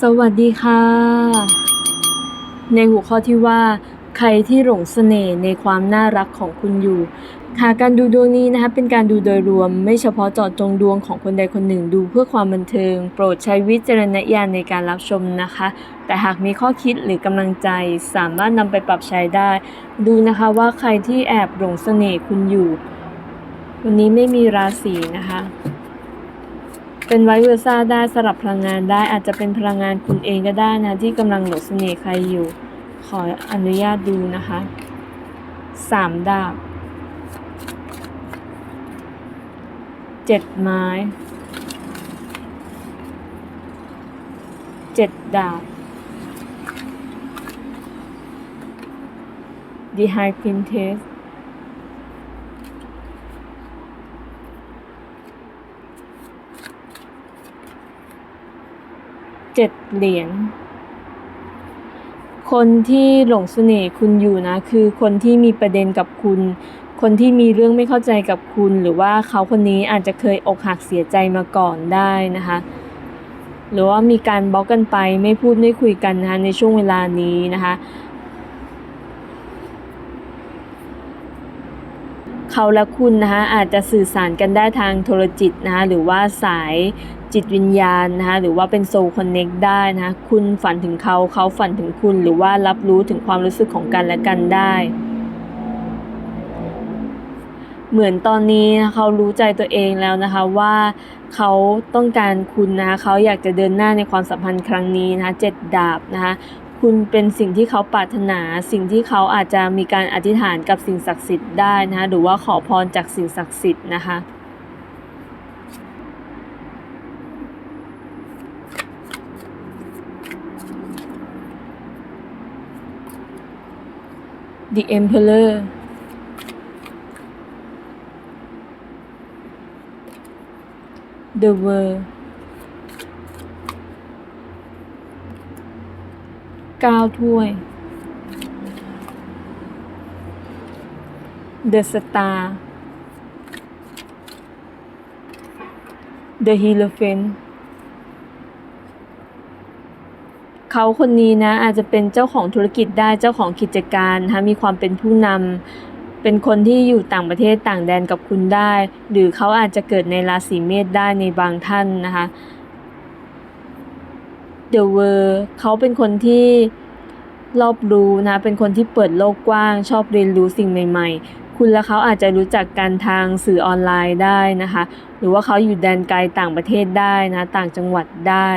สวัสดีค่ะ ในหัวข้อที่ว่า ใครที่หลงเสน่ห์ในความน่ารักของคุณอยู่ ค่ะการดูดวงนี้นะคะเป็นการดูโดยรวม ไม่เฉพาะเจาะจงดวงของคนใดคนหนึ่งดูเพื่อความบันเทิง โปรดใช้วิจารณญาณในการรับชมนะคะ แต่หากมีข้อคิดหรือกำลังใจสามารถนำไปปรับใช้ได้ ดูนะคะว่าใครที่แอบหลงเสน่ห์คุณอยู่ วันนี้ไม่มีราศีนะคะ เป็นไวเวอร์ซ่าได้สลับพลังงานได้อาจจะเป็นพลังงานคุณเองก็ได้นะ ที่กำลังหลงเสน่ห์ใครอยู่ ขออนุญาตดูนะคะสามดาบเจ็ดไม้เจ็ดดาบ The High Princess เจ็ดเหรียญ คนที่หลงเสน่ห์คุณอยู่นะ คือคนที่มีประเด็นกับคุณ คนที่มีเรื่องไม่เข้าใจกับคุณ หรือว่าเขาคนนี้อาจจะเคยอกหักเสียใจมาก่อนได้นะคะ หรือว่ามีการบล็อกกันไปไม่พูดไม่คุยกันนะคะในช่วงเวลานี้นะคะ เขาและคุณนะคะอาจจะสื่อสารกันได้ทางโทรจิตนะคะหรือว่าสายจิตวิญญาณนะคะหรือว่าเป็นโซลคอนเน็กได้นะคะคุณฝันถึงเขาเขาฝันถึงคุณหรือว่ารับรู้ถึงความรู้สึกของกันและกันได้เหมือนตอนนี้เขารู้ใจตัวเองแล้วนะคะว่าเขาต้องการคุณนะะเขาอยากจะเดินหน้าในความสัมพันธ์ครั้งนี้นะะเจ็ดดาบนะคะ คุณเป็นสิ่งที่เขาปรารถนา สิ่งที่เขาอาจจะมีการอธิษฐานกับสิ่งศักดิ์สิทธิ์ได้นะคะหรือว่าขอพรจากสิ่งศักดิ์สิทธิ์นะคะ The Emperor The World เก้าถ้วย The Star The Hierophant เขาคนนี้นะอาจจะเป็นเจ้าของธุรกิจได้เจ้าของกิจการนะคะมีความเป็นผู้นำเป็นคนที่อยู่ต่างประเทศต่างแดนกับคุณได้ หรือเขาอาจจะเกิดในราศีเมษได้ในบางท่านนะคะ The World เขาเป็นคนที่รอบรู้นะ เป็นคนที่เปิดโลกกว้าง ชอบเรียนรู้สิ่งใหม่ ๆ คุณและเขาอาจจะรู้จักกันทางสื่อออนไลน์ได้นะคะ หรือว่าเขาอยู่แดนไกลต่างประเทศได้นะ ต่างจังหวัดได้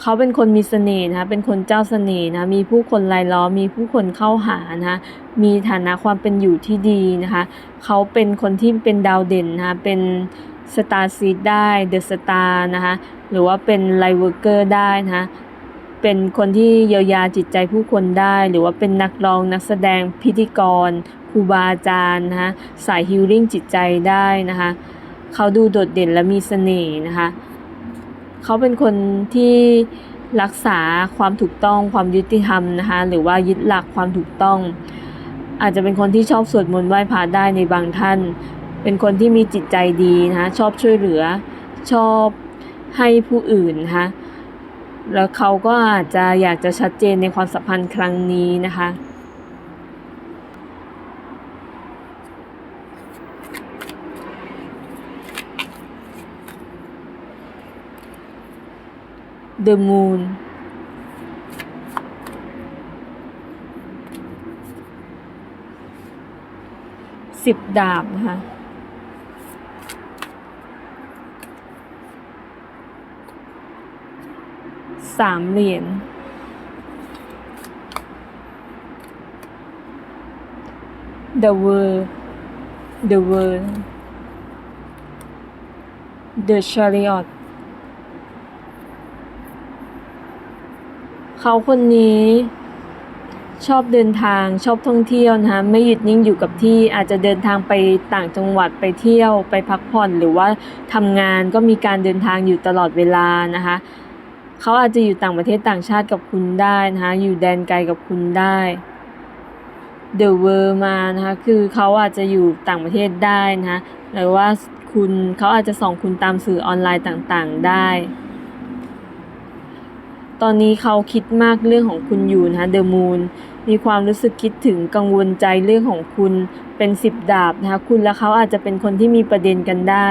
เขาเป็นคนมีเสน่ห์นะ เป็นคนเจ้าเสน่ห์นะ มีผู้คนรายล้อม มีผู้คนเข้าหานะคะมีฐานะความเป็นอยู่ที่ดีนะคะ เขาเป็นคนที่เป็นดาวเด่นนะคะเป็น สตาร์ซีดได้เดอะสตาร์นะคะหรือว่าเป็นไลเวอร์เกอร์ได้นะคะเป็นคนที่เยียวยาจิตใจผู้คนได้ หรือว่าเป็นนักร้องนักแสดงพิธีกรครูบาอาจารย์นะคะสายฮิลลิ่งจิตใจได้นะคะเขาดูโดดเด่นและมีเสน่ห์นะคะเขาเป็นคนที่รักษาความถูกต้องความยุติธรรมนะคะหรือว่ายึดหลักความถูกต้อง อาจจะเป็นคนที่ชอบสวดมนต์ไหว้พระได้ในบางท่าน เป็นคนที่มีจิตใจดีนะคะชอบช่วยเหลือ ชอบให้ผู้อื่นนะคะแล้วเขาก็อาจจะอยากจะชัดเจนในความสัมพันธ์ครั้งนี้นะคะ The Moon สิบดาบนะคะ สามเหรียญ The World The World The Chariot เขาคนนี้ชอบเดินทางชอบท่องเที่ยวนะคะไม่หยุดนิ่งอยู่กับที่อาจจะเดินทางไปต่างจังหวัดไปเที่ยวไปพักผ่อนหรือว่าทำงานก็มีการเดินทางอยู่ตลอดเวลานะคะ เขาอาจจะอยู่ต่างประเทศต่างชาติกับคุณได้นะคะอยู่แดนไกลกับคุณได้ The World มานะคะคือเขาอาจจะอยู่ต่างประเทศได้นะคะหรือว่าคุณเขาอาจจะส่องคุณตามสื่อออนไลน์ต่างๆได้ ตอนนี้เขาคิดมากเรื่องของคุณอยู่นะคะเดอะมูนมีความรู้สึกคิดถึงกังวลใจเรื่องของคุณ เป็นสิบดาบนะคะคุณและเขาอาจจะเป็นคนที่มีประเด็นกันได้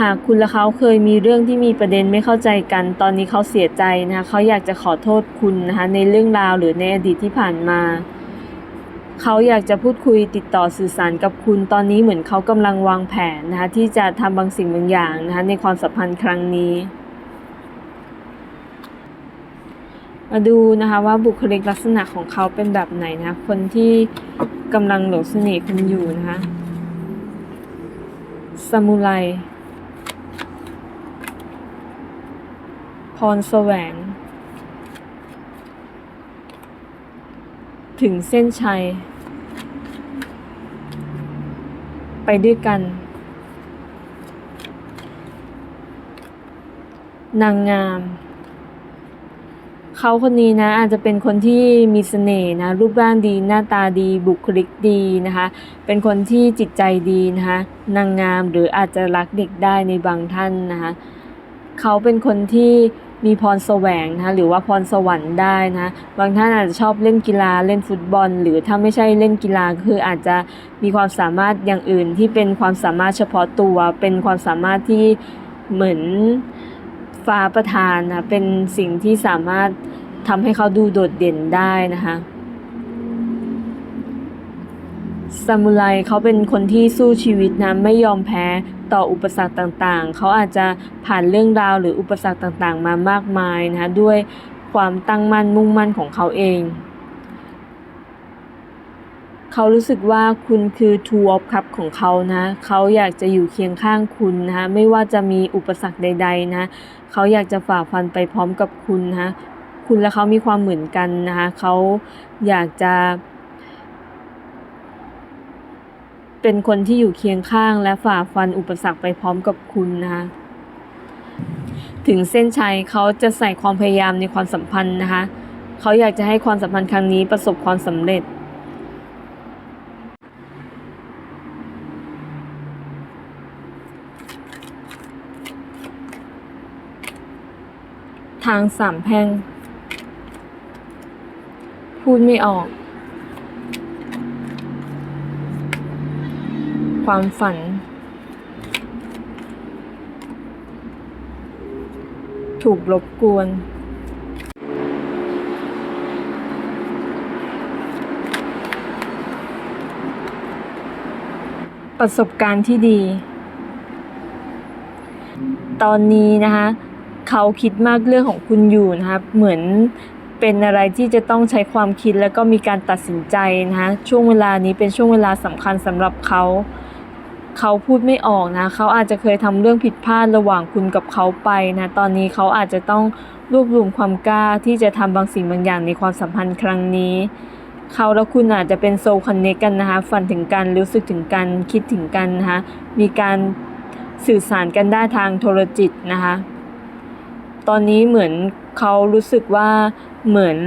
หากคุณและเขาเคยมีเรื่องที่มีประเด็นไม่เข้าใจกัน ตอนนี้เขาเสียใจนะคะเขาอยากจะขอโทษคุณนะคะในเรื่องราวหรือในอดีตที่ผ่านมาเขาอยากจะพูดคุยติดต่อสื่อสารกับคุณตอนนี้เหมือนเขากำลังวางแผนนะคะที่จะทำบางสิ่งบางอย่างนะคะในความสัมพันธ์ครั้งนี้ มาดูนะคะว่าบุคลิกลักษณะของเขาเป็นแบบไหนนะ คนที่กำลังหลงเสน่ห์คุณอยู่นะคะซามูไรพรแสวง ถึงเส้นชัย ไปด้วยกัน นางงาม เขาคนนี้นะอาจจะเป็นคนที่มีเสน่ห์นะรูปร่างดีหน้าตาดีบุคลิกดีนะคะ เป็นคนที่จิตใจดีนะคะนางงามหรืออาจจะรักเด็กได้ในบางท่านนะคะเขาเป็นคนที่มีพรแสวงนะคะหรือว่าพรสวรรค์ได้นะบางท่านอาจจะชอบเล่นกีฬาเล่นฟุตบอล หรือถ้าไม่ใช่เล่นกีฬาคืออาจจะมีความสามารถอย่างอื่นที่เป็นความสามารถเฉพาะตัว เป็นความสามารถที่เหมือน ฟ้าประทานนะเป็นสิ่งที่สามารถทำให้เขาดูโดดเด่นได้นะคะซามูไรเขาเป็นคนที่สู้ชีวิตนะไม่ยอมแพ้ต่ออุปสรรคต่างๆ เขาอาจจะผ่านเรื่องราวหรืออุปสรรคต่างๆ มามากมายนะคะด้วยความตั้งมั่นมุ่งมั่นของเขาเอง เขารู้สึกว่าคุณคือ Two of Cup ของเขานะ เขาอยากจะอยู่เคียงข้างคุณนะไม่ว่าจะมีอุปสรรคใด ๆ นะ เขาอยากจะฝ่าฟันไปพร้อมกับคุณนะคะคุณและเขามีความเหมือนกันนะคะเขาอยากจะ เป็นคนที่อยู่เคียงข้างและฝ่าฟันอุปสรรคไปพร้อมกับคุณนะคะถึงเส้นชัยเขาจะใส่ความพยายามในความสัมพันธ์นะคะเขาอยากจะให้ความสัมพันธ์ครั้งนี้ประสบความสำเร็จ ทางสามแพ่ง พูดไม่ออก ความฝัน ถูกรบกวน ประสบการณ์ที่ดี ตอนนี้นะคะ เขาคิดมากเรื่องของคุณอยู่นะคะเหมือนเป็นอะไรที่จะต้องใช้ความคิดแล้วก็มีการตัดสินใจนะคะช่วงเวลานี้เป็นช่วงเวลาสำคัญสำหรับเขา เขาพูดไม่ออกนะเขาอาจจะเคยทำเรื่องผิดพลาดระหว่างคุณกับเขาไปนะตอนนี้เขาอาจจะต้องรวบรวมความกล้าที่จะทำบางสิ่งบางอย่างในความสัมพันธ์ครั้งนี้เขาและคุณอาจจะเป็นโซลคอนเนคกันนะคะฝันถึงกันรู้สึกถึงกันคิดถึงกันนะคะมีการสื่อสารกันได้ทางโทรจิตนะคะ ตอนนี้เหมือนเขารู้สึกว่าเหมือน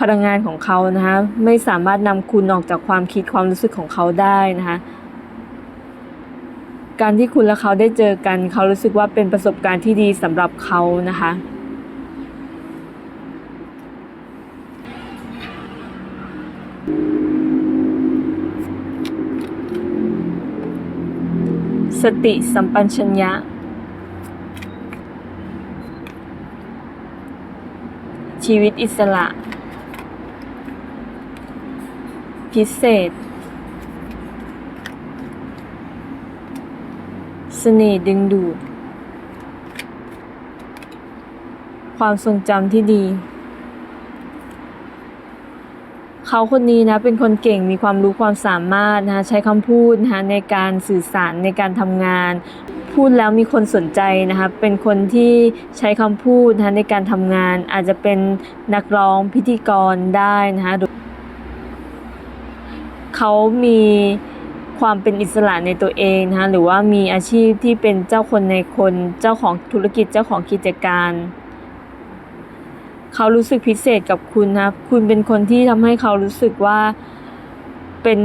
พลังงานของเขานะคะไม่สามารถนำคุณออกจากความคิดความรู้สึกของเขาได้นะคะการที่คุณและเขาได้เจอกัน เขารู้สึกว่าเป็นประสบการณ์ที่ดีสำหรับเขานะคะ สติสัมปชัญญะ ชีวิตอิสระ พิเศษ เสน่ห์ดึงดูด ความทรงจำที่ดี เขาคนนี้นะเป็นคนเก่งมีความรู้ความสามารถนะใช้คำพูดนะในการสื่อสารในการทำงาน พูดแล้วมีคนสนใจนะคะเป็นคนที่ใช้คำพูดนะในการทำงาน อาจจะเป็นนักร้องพิธีกรได้นะคะเขามีความเป็นอิสระในตัวเองนะคะหรือว่ามีอาชีพที่เป็นเจ้าคนในคนเจ้าของธุรกิจเจ้าของกิจการ เขารู้สึกพิเศษกับคุณนะคุณเป็นคนที่ทำให้เขารู้สึกว่าเป็น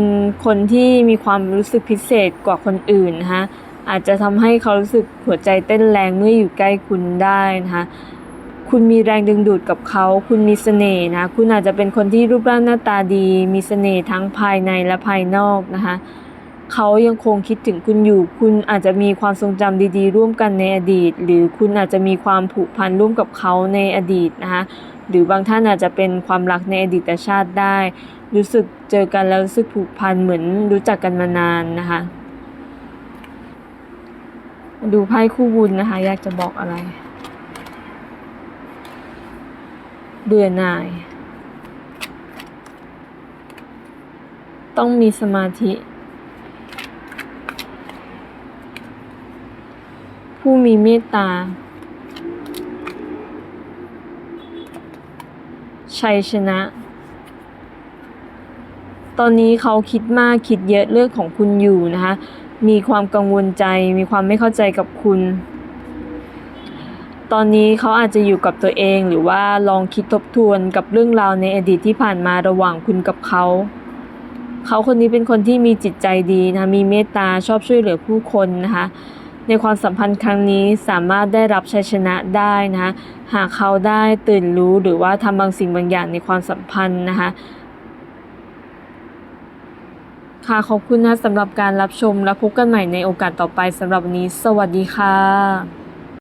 คนที่มีความรู้สึกพิเศษกว่าคนอื่นนะคะอาจจะทำให้เขารู้สึกหัวใจเต้นแรงเมื่ออยู่ใกล้คุณได้นะคะคุณมีแรงดึงดูดกับเขา คุณมีเสน่ห์นะ คุณอาจจะเป็นคนที่รูปร่างหน้าตาดี มีเสน่ห์ทั้งภายในและภายนอกนะคะ เขายังคงคิดถึงคุณอยู่ คุณอาจจะมีความทรงจำดีๆ ร่วมกันในอดีต หรือคุณอาจจะมีความผูกพันร่วมกับเขาในอดีตนะคะ หรือบางท่านอาจจะเป็นความรักในอดีตชาติได้ รู้สึกเจอกันแล้วรู้สึกผูกพันเหมือนรู้จักกันมานานนะคะมาดูไพ่คู่บุญนะคะ อยากจะบอกอะไร เบื่อหน่าย ต้องมีสมาธิ ผู้มีเมตตา ชัยชนะ ตอนนี้เขาคิดมากคิดเยอะเรื่องของคุณอยู่นะคะ มีความกังวลใจ มีความไม่เข้าใจกับคุณ ตอนนี้เขาอาจจะอยู่กับตัวเองหรือว่าลองคิดทบทวนกับเรื่องราวในอดีตที่ผ่านมาระหว่างคุณกับเขาเขาคนนี้เป็นคนที่มีจิตใจดีนะ มีเมตตาชอบช่วยเหลือผู้คนนะคะ ในความสัมพันธ์ครั้งนี้สามารถได้รับชัยชนะได้นะคะหากเขาได้ตื่นรู้หรือว่าทำบางสิ่งบางอย่างในความสัมพันธ์นะคะค่ะขอบคุณนะสำหรับการรับชมและพบกันใหม่ในโอกาสต่อไปสำหรับวันนี้ สวัสดีค่ะ